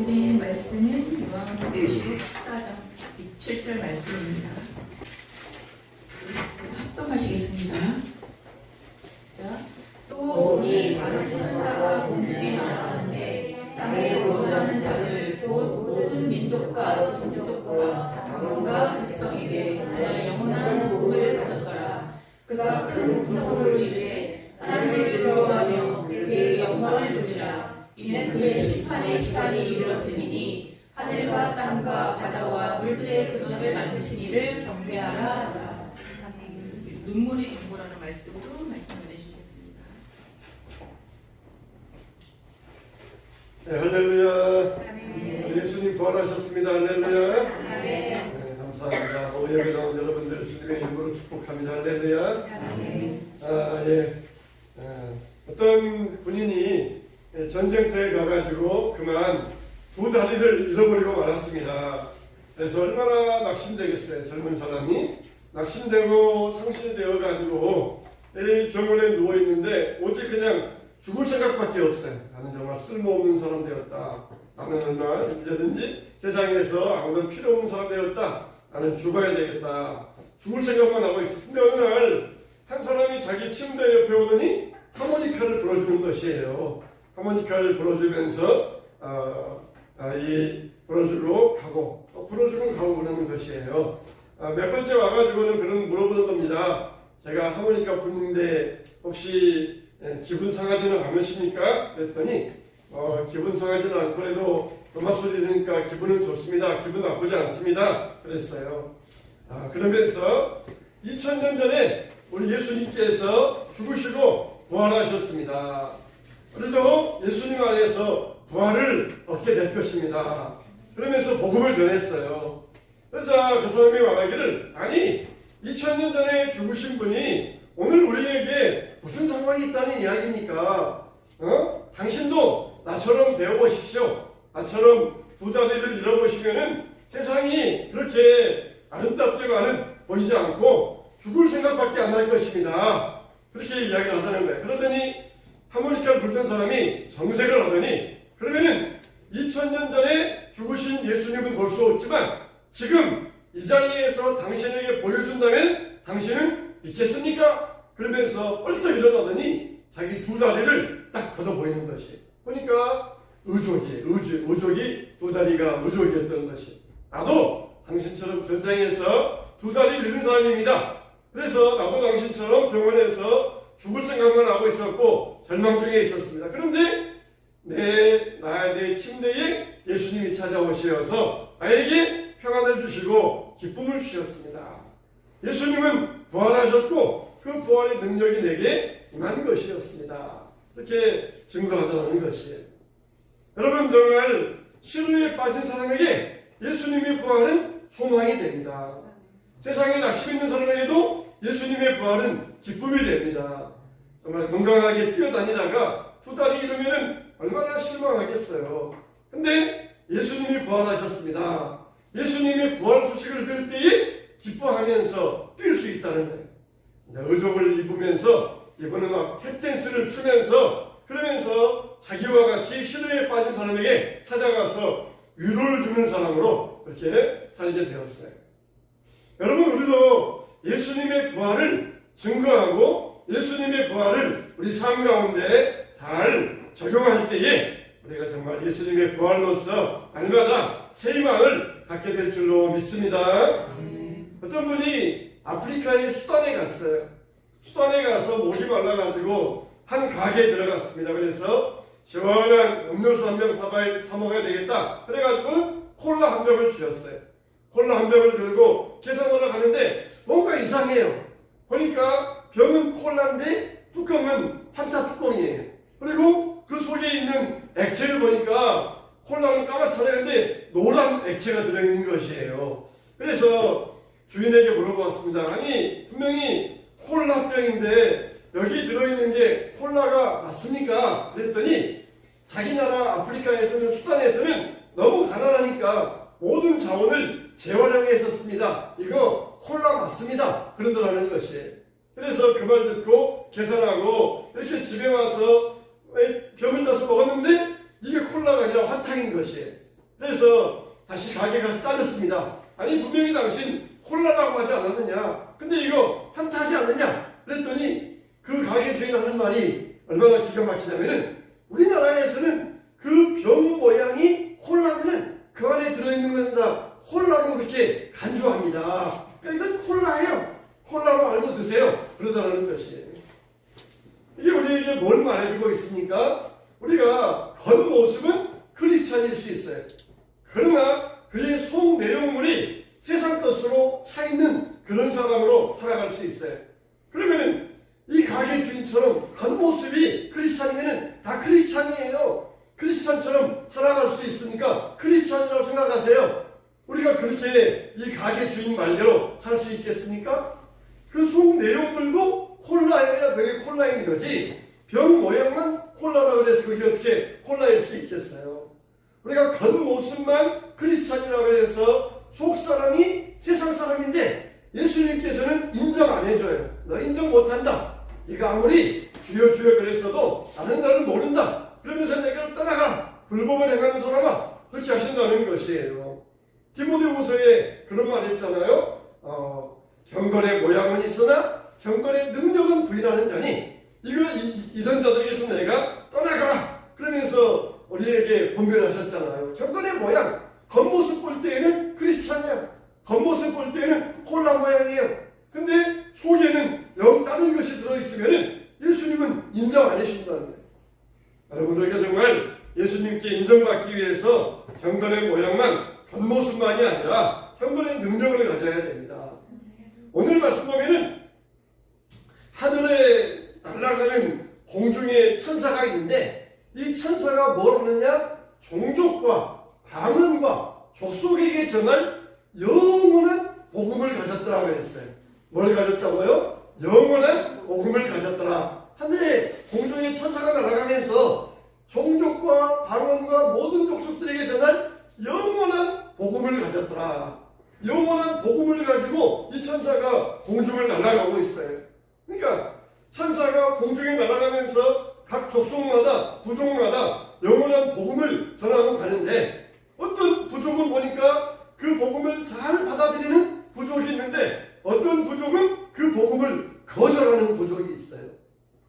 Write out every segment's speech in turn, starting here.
오늘의 말씀은 요한계시록 14장 7절 말씀입니다. 합동하시겠습니다. 자, 또이 다른 천사가 공중에 날아가는데 땅에 거주하는 자들 곧 모든 민족과 종족과 방언과 백성에게 저의 영원한 복음을 가졌더라. 그가 큰 구성으로 이르되 하나님 이는 그의 심판의 시간이 이르렀으니 하늘과 땅과 바다와 물들의 근원을 만드신 이를 경배하라. 눈물이 경고라는 말씀으로 말씀을 해주겠습니다. 네, 할렐루야. 예수님 부활하셨습니다. 할렐루야. 네, 감사합니다. 오늘 예배 나온 여러분들 주님의 이름으로 축복합니다. 할렐루야. 아, 예. 아, 어떤 군인이 전쟁터에 가가지고 그만 두 다리를 잃어버리고 말았습니다. 그래서 얼마나 낙심되겠어요. 젊은 사람이 낙심되고 상실되어 가지고 이 병원에 누워 있는데 오직 그냥 죽을 생각밖에 없어요. 나는 정말 쓸모없는 사람 되었다. 나는 얼마 언제든지 세상에서 아무도 필요 없는 사람 되었다. 나는 죽어야 되겠다. 죽을 생각만 하고 있었는데 어느 날 한 사람이 자기 침대 옆에 오더니 하모니카를 불어주는 것이에요. 하모니카를 불어주면서 어, 아, 이 불어주고 가고 또 불어주고 가고 그러는 것이에요. 아, 몇 번째 와가지고는 그런 물어보는 겁니다. 제가 하모니카 부는데 혹시 예, 기분 상하지는 않으십니까? 그랬더니 어, 기분 상하지는 않고라도 음악 소리 들으니까 기분은 좋습니다. 기분 나쁘지 않습니다. 그랬어요. 아, 그러면서 2000년 전에 우리 예수님께서 죽으시고 부활하셨습니다. 우리도 예수님 안에서 부활을 얻게 될 것입니다. 그러면서 복음을 전했어요. 그래서 그 사람이 말하기를 아니 2000년 전에 죽으신 분이 오늘 우리에게 무슨 상황이 있다는 이야기입니까? 어? 당신도 나처럼 되어보십시오. 나처럼 두 다리를 잃어보시면은 세상이 그렇게 아름답게만은 보이지 않고 죽을 생각밖에 안날 것입니다. 그렇게 이야기를 하다는 거예요. 그러더니 하모니카를 불던 사람이 정색을 하더니 그러면은 2000년 전에 죽으신 예수님은 볼 수 없지만 지금 이 자리에서 당신에게 보여준다면 당신은 믿겠습니까? 그러면서 뻘떡 일어나더니 자기 두 다리를 딱 걷어 보이는 것이. 보니까 의족이, 의족, 의족이 두 다리가 의족이었던 것이. 나도 당신처럼 전장에서 두 다리를 잃은 사람입니다. 그래서 나도 당신처럼 병원에서 죽을 생각만 하고 있었고 절망 중에 있었습니다. 그런데 내, 나, 내 침대에 예수님이 찾아오셔서 나에게 평안을 주시고 기쁨을 주셨습니다. 예수님은 부활하셨고 그 부활의 능력이 내게 임한 것이었습니다. 이렇게 증거하다는 것이에요. 여러분 정말 시루에 빠진 사람에게 예수님의 부활은 소망이 됩니다. 세상에 낙심 있는 사람에게도 예수님의 부활은 기쁨이 됩니다. 정말 건강하게 뛰어다니다가 두 다리 잃으면 얼마나 실망하겠어요. 근데 예수님이 부활하셨습니다. 예수님의 부활 소식을 들을 때에 기뻐하면서 뛸 수 있다는 거예요. 의족을 입으면서 이분은 막 탭댄스를 추면서 그러면서 자기와 같이 시대에 빠진 사람에게 찾아가서 위로를 주는 사람으로 그렇게 살게 되었어요. 여러분 우리도 예수님의 부활을 증거하고 예수님의 부활을 우리 삶 가운데 잘 적용할 때에 우리가 정말 예수님의 부활로서 날마다 새 희망을 갖게 될 줄로 믿습니다. 어떤 분이 아프리카의 수단에 갔어요. 수단에 가서 목이 말라가지고 한 가게에 들어갔습니다. 그래서 시원한 음료수 한 병 사 먹어야 되겠다. 그래가지고 콜라 한 병을 주셨어요. 콜라 한 병을 들고 계산하러 가는데 뭔가 이상해요. 보니까 병은 콜라인데 뚜껑은 판타 뚜껑이에요. 그리고 그 속에 있는 액체를 보니까 콜라는 까맣잖아요. 근데 노란 액체가 들어있는 것이에요. 그래서 주인에게 물어보았습니다. 아니 분명히 콜라병인데 여기 들어있는 게 콜라가 맞습니까? 그랬더니 자기 나라 아프리카에서는 수단에서는 너무 가난하니까 모든 자원을 재활용했었습니다. 이거 콜라 맞습니다. 그러더라는 것이에요. 그래서 그 말 듣고 계산하고 이렇게 집에 와서 병을 따서 먹었는데 이게 콜라가 아니라 화탕인 것이에요. 그래서 다시 가게 가서 따졌습니다. 아니 분명히 당신 콜라라고 하지 않았느냐? 근데 이거 한타하지 않느냐? 그랬더니 그 가게 주인 하는 말이 얼마나 기가 막히냐면은 우리나라에서는 그 병 모양이 콜라면은 그 안에 들어있는 것은 다 콜라로 그렇게 간주합니다. 그러니까 이건 콜라예요. 콜라로 알고 드세요. 그러다라는 것이에요. 이게 우리에게 뭘 말해주고 있습니까? 우리가 겉모습은 크리스찬일 수 있어요. 그러나 그의 속 내용물이 세상 것으로 차 있는 그런 사람으로 살아갈 수 있어요. 그러면은 이 가게 주인처럼 겉모습이 크리스찬이면은 다 크리스찬이에요. 크리스찬처럼 살아갈 수 있으니까 크리스찬이라고 생각하세요. 우리가 그렇게 이 가게 주인 말대로 살 수 있겠습니까? 그 속 내용물도 콜라여야 그게 콜라인 거지. 병 모양만 콜라라고 그래서 그게 어떻게 콜라일 수 있겠어요? 우리가 겉모습만 크리스찬이라고 해서 속 사람이 세상 사람인데 예수님께서는 인정 안 해줘요. 너 인정 못한다. 네가 아무리 주여 주여 그랬어도 나는 너를 모른다. 그러면서 내가 떠나가. 불법을 행하는 사람아. 그렇게 하신다는 것이에요. 디모데후서에 그런 말 했잖아요. 어, 경건의 모양은 있으나 경건의 능력은 부인하는 자니 이거 이, 런 자들에게서 내가 떠나가라. 그러면서 우리에게 분별하셨잖아요. 경건의 모양, 겉모습 볼 때에는 크리스찬이야. 겉모습 볼 때에는 콜라 모양이에요. 근데 속에는 영 다른 것이 들어있으면 예수님은 인정 안 해주신다는 거예요. 여러분, 우리가 정말 예수님께 인정받기 위해서 경건의 모양만, 겉모습만이 아니라 경건의 능력을 가져야 됩니다. 오늘 말씀 보면은 하늘에 날아가는 공중에 천사가 있는데 이 천사가 뭘 하느냐? 종족과 방언과 족속에게 정할 영원한 복음을 가졌더라고 그랬어요. 뭘 가졌다고요? 영원한 복음을 가졌더라. 하늘에 공중에 천사가 날아가면서 종족과 방언과 모든 족속들에게 전할 영원한 복음을 가졌더라. 영원한 복음을 가지고 이 천사가 공중을 날아가고 있어요. 그러니까 천사가 공중에 날아가면서 각 족속마다 부족마다 영원한 복음을 전하고 가는데 어떤 부족은 보니까 그 복음을 잘 받아들이는 부족이 있는데 어떤 부족은 그 복음을 거절하는 부족이 있어요.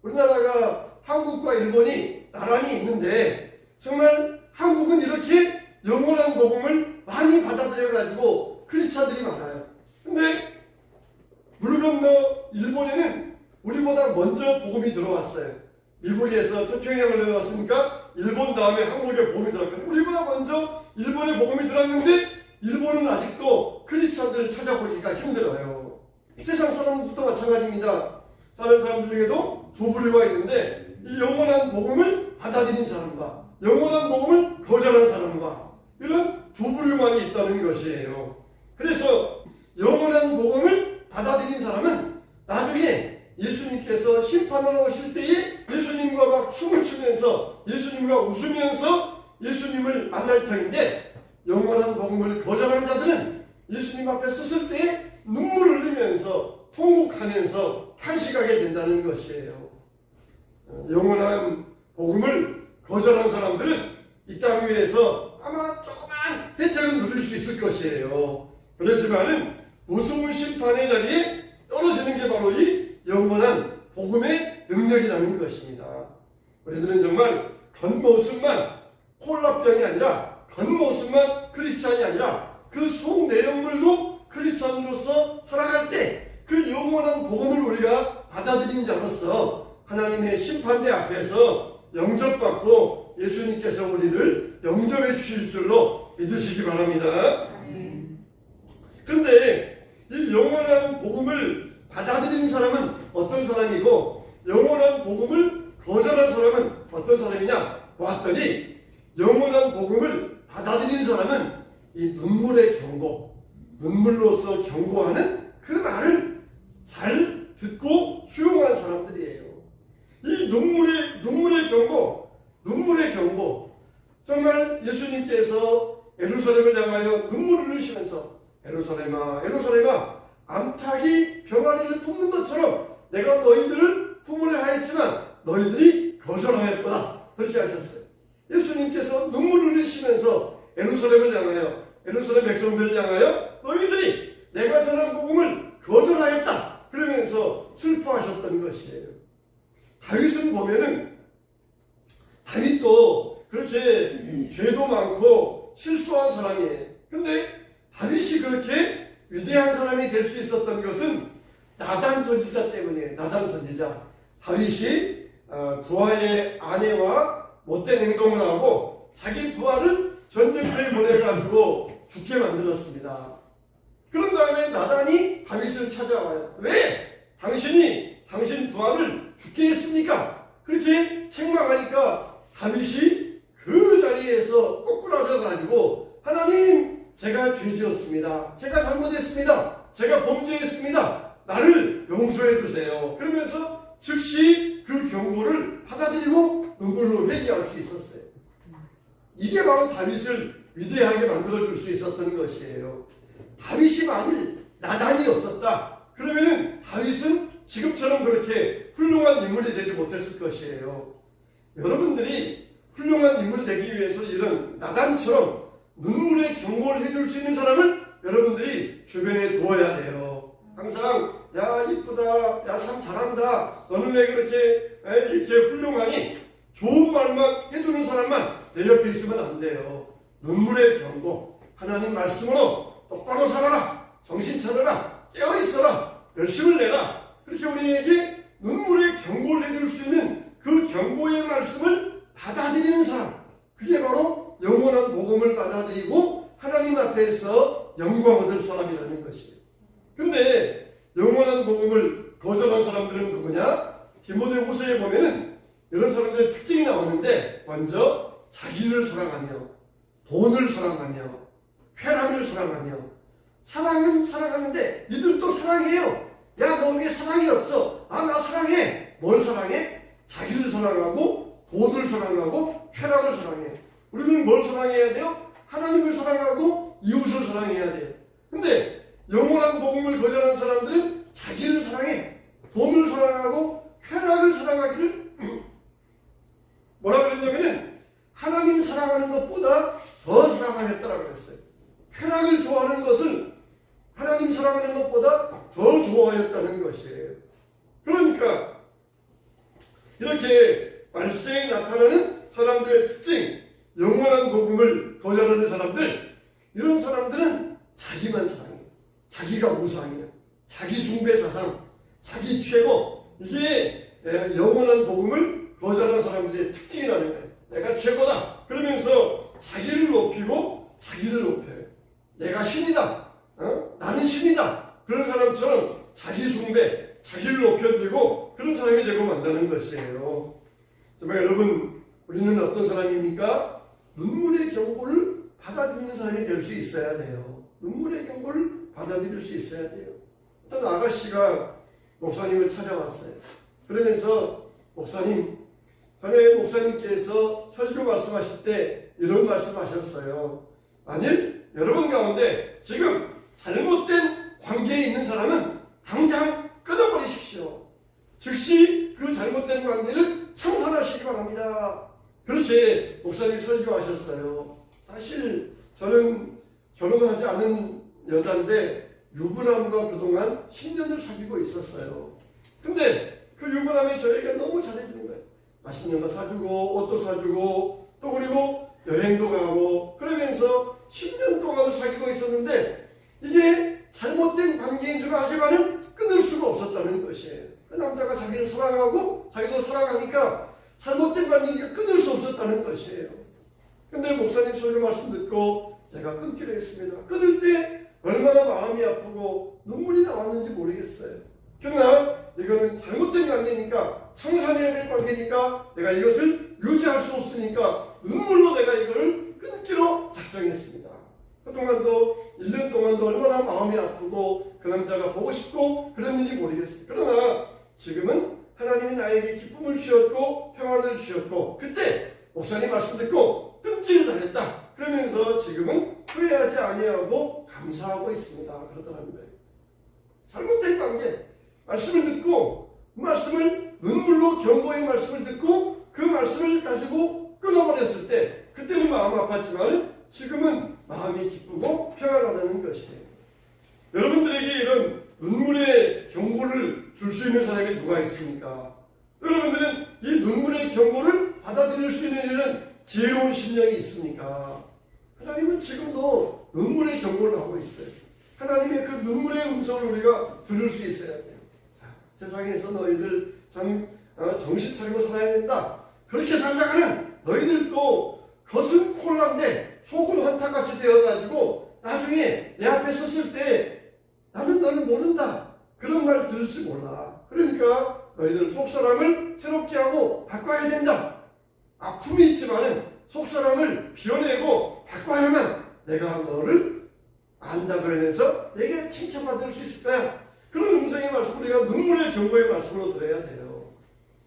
우리나라가 한국과 일본이 나란히 있는데 정말 한국은 이렇게 영원한 복음을 많이 받아들여 가지고 크리스찬들이 많아요. 근데 물 건너 일본에는 우리보다 먼저 복음이 들어왔어요. 미국에서 태평양을 내려왔으니까 일본 다음에 한국에 복음이 들어왔거든요. 우리보다 먼저 일본에 복음이 들어왔는데 일본은 아직도 크리스찬들을 찾아보기가 힘들어요. 세상 사람들도 마찬가지입니다. 다른 사람 중에도 두 부류가 있는데 이 영원한 복음을 받아들인 사람과 영원한 복음을 거절한 사람과 이런 두 부류만이 있다는 것이에요. 그래서 영원한 복음을 받아들인 사람은 나중에 예수님께서 심판하러 오실 때에 예수님과 막 춤을 추면서 예수님과 웃으면서 예수님을 만날 터인데 영원한 복음을 거절한 자들은 예수님 앞에 섰을 때 눈물을 흘리면서 통곡하면서 탄식하게 된다는 것이에요. 어, 영원한 복음을 거절한 사람들은 이 땅 위에서 아마 조그만 혜택은 누릴 수 있을 것이에요. 그렇지만은 무서운 심판의 자리에 떨어지는 게 바로 이 영원한 복음의 능력이라는 것입니다. 우리들은 정말 겉모습만 콜라병이 아니라 겉모습만 크리스찬이 아니라 그 속 내용물도 크리스찬으로서 살아갈 때 그 영원한 복음을 우리가 받아들인 자로서 하나님의 심판대 앞에서 영접받고 예수님께서 우리를 영접해 주실 줄로 믿으시기 바랍니다. 그런데 이 영원한 복음을 받아들이는 사람은 어떤 사람이고 영원한 복음을 거절한 사람은 어떤 사람이냐 보았더니 영원한 복음을 받아들인 사람은 이 눈물의 경고, 눈물로서 경고하는 그 말을 잘 듣고 수용한 사람들이에요. 이 눈물의 눈물의 경고, 눈물의 경고. 정말 예수님께서 에루살렘을 향하여 눈물을 흘리시면서 에루살렘아, 에루살렘아, 암탉이 병아리를 품는 것처럼 내가 너희들을 품으려 하였지만 너희들이 거절하였다. 그렇게 하셨어요. 예수님께서 눈물을 흘리시면서 에루살렘을 이스라엘 백성들을 향하여 너희들이 내가 전한 복음을 거절하였다. 그러면서 슬퍼하셨던 것이에요. 다윗은 보면은 다윗도 그렇게 죄도 많고 실수한 사람이에요. 근데 다윗이 그렇게 위대한 사람이 될 수 있었던 것은 나단 선지자 때문이에요. 나단 선지자. 다윗이 어, 부하의 아내와 못된 행동을 하고 자기 부하를 전쟁터에 보내가지고 죽게 만들었습니다. 그런 다음에 나단이 다윗을 찾아와요. 왜? 당신이 당신 부하를 죽게 했습니까? 그렇게 책망하니까 다윗이 그 자리에서 꼬꾸라져 가지고 하나님 제가 죄지었습니다. 제가 잘못했습니다. 제가 범죄했습니다. 나를 용서해 주세요. 그러면서 즉시 그 경고를 받아들이고 눈물로 회개할 수 있었어요. 이게 바로 다윗을 위대하게 만들어 줄 수 있었던 것이에요. 다윗이 만일 나단이 없었다. 그러면은 다윗은 지금처럼 그렇게 훌륭한 인물이 되지 못했을 것이에요. 여러분들이 훌륭한 인물이 되기 위해서 이런 나단처럼 눈물의 경고를 해줄 수 있는 사람을 여러분들이 주변에 두어야 돼요. 항상 야 이쁘다, 야 참 잘한다, 너는 왜 그렇게 에, 이렇게 훌륭하니? 좋은 말만 해주는 사람만 내 옆에 있으면 안 돼요. 눈물의 경고, 하나님 말씀으로 똑바로 살아라, 정신 차려라, 깨어 있어라, 열심을 내라. 그렇게 우리에게 눈물의 경고를 해줄 수 있는 그 경고의 말씀을 받아들이는 사람, 그게 바로 영원한 복음을 받아들이고 하나님 앞에서 영광 얻을 사람이라는 것이에요. 근데 영원한 복음을 거절한 사람들은 누구냐? 디모데 후서에 보면은 이런 사람들의 특징이 나오는데 먼저 자기를 사랑하며 돈을 사랑하며 쾌락을 사랑하며 사랑은 사랑하는데 이들도 사랑해요. 야 너 왜 사랑이 없어? 아 나 사랑해. 뭘 사랑해? 자기를 사랑하고 돈을 사랑하고 쾌락을 사랑해. 우리는 뭘 사랑해야 돼요? 하나님을 사랑하고 이웃을 사랑해야 돼요. 근데 영원한 복음을 거절한 사람들은 자기를 사랑해. 돈을 사랑하고 쾌락을 사랑하기를 뭐라 그랬냐면은 하나님 사랑하는 것보다 더 사랑하였다라고 그랬어요. 쾌락을 좋아하는 것을 하나님 사랑하는 것보다 더 좋아하였다는 것이에요. 그러니까 이렇게 말세에 나타나는 사람들의 특징, 영원한 복음을 거절하는 사람들, 이런 사람들은 자기만 사랑해. 자기가 우상이야. 자기 숭배 사상, 자기 최고. 이게 예, 영원한 복음을 거절하는 사람들의 특징이라는 거예요. 내가 최고다. 그러면서 자기를 높이고 자기를 높여요. 내가 신이다. 어? 나는 신이다. 그런 사람처럼 자기 숭배, 자기를 높여들고 그런 사람이 되고 만드는 것이에요. 정말 여러분, 우리는 어떤 사람입니까? 눈물의 경고를 받아들이는 사람이 될 수 있어야 돼요. 눈물의 경고를 받아들일 수 있어야 돼요. 어떤 아가씨가 목사님을 찾아왔어요. 그러면서 목사님, 전에 설교 말씀하실 때 이런 말씀하셨어요. 만일 여러분 가운데 지금 잘못된 관계에 있는 사람은 당장 끊어버리십시오. 즉시 그 잘못된 관계를 청산하시기 바랍니다. 그렇게 목사님이 설교하셨어요. 사실 저는 결혼하지 않은 여자인데 유부남과 그동안 10년을 사귀고 있었어요. 근데 그 유부남이 저에게 너무 잘해주는. 맛있는 거 사주고 옷도 사주고 또 그리고 여행도 가고 그러면서 10년 동안 사귀고 있었는데 이게 잘못된 관계인 줄 알지만은 끊을 수가 없었다는 것이에요. 그 남자가 자기를 사랑하고 자기도 사랑하니까 잘못된 관계니까 끊을 수 없었다는 것이에요. 근데 목사님 설교 말씀 듣고 제가 끊기로 했습니다. 끊을 때 얼마나 마음이 아프고 눈물이 나왔는지 모르겠어요. 그러나 이거는 잘못된 관계니까 청산해야 될 관계니까 내가 이것을 유지할 수 없으니까 눈물로 내가 이거를 끊기로 작정했습니다. 그 동안도 1년 동안도 얼마나 마음이 아프고 그 남자가 보고 싶고 그랬는지 모르겠어요. 그러나 지금은 하나님이 나에게 기쁨을 주셨고 평안을 주셨고 그때 목사님 말씀 듣고 끊지를 잘했다. 그러면서 지금은 후회하지 아니하고 감사하고 있습니다. 그러더랍니다. 잘못된 관계 말씀을 듣고 그 말씀을 눈물로 경고의 말씀을 듣고 그 말씀을 가지고 끊어버렸을 때 그때는 마음 아팠지만 지금은 마음이 기쁘고 평안하다는 것이에요. 여러분들에게 이런 눈물의 경고를 줄 수 있는 사람이 누가 있습니까? 여러분들은 이 눈물의 경고를 받아들일 수 있는 이런 지혜로운 심령이 있습니까? 하나님은 지금도 눈물의 경고를 하고 있어요. 하나님의 그 눈물의 음성을 우리가 들을 수 있어야 돼요. 자, 세상에서 너희들 참 어, 정신 차리고 살아야 된다. 그렇게 살다가는 너희들도 겉은 콜라인데 속은 환타같이 되어가지고 나중에 내 앞에 섰을 때 나는 너를 모른다. 그런 말 들을지 몰라. 그러니까 너희들 속사람을 새롭게 하고 바꿔야 된다. 아픔이 있지만은 속사람을 비워내고 바꿔야만 내가 너를 안다 그러면서 내게 칭찬받을 수 있을 거야. 그런 음성의 말씀 우리가 눈물의 경고의 말씀으로 들어야 돼요.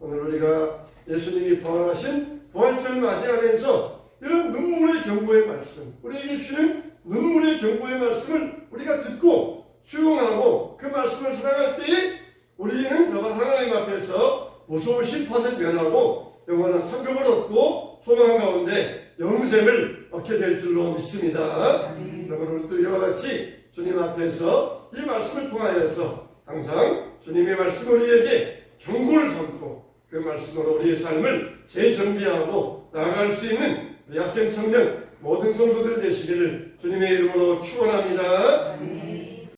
오늘 우리가 예수님이 부활하신 부활절 맞이하면서 이런 눈물의 경고의 말씀, 우리에게 주는 눈물의 경고의 말씀을 우리가 듣고 수용하고 그 말씀을 살아갈 때에 우리는 저번 하나님 앞에서 무서운 심판을 면하고 영원한 상급을 얻고 소망 가운데 영생을 얻게 될 줄로 믿습니다. 여러분 또 이와 같이 주님 앞에서 이 말씀을 통하여서 항상 주님의 말씀 우리에게 경고를 삼고 그 말씀으로 우리의 삶을 재정비하고 나아갈 수 있는 우리 학생 청년 모든 성도들 되시기를 주님의 이름으로 축원합니다.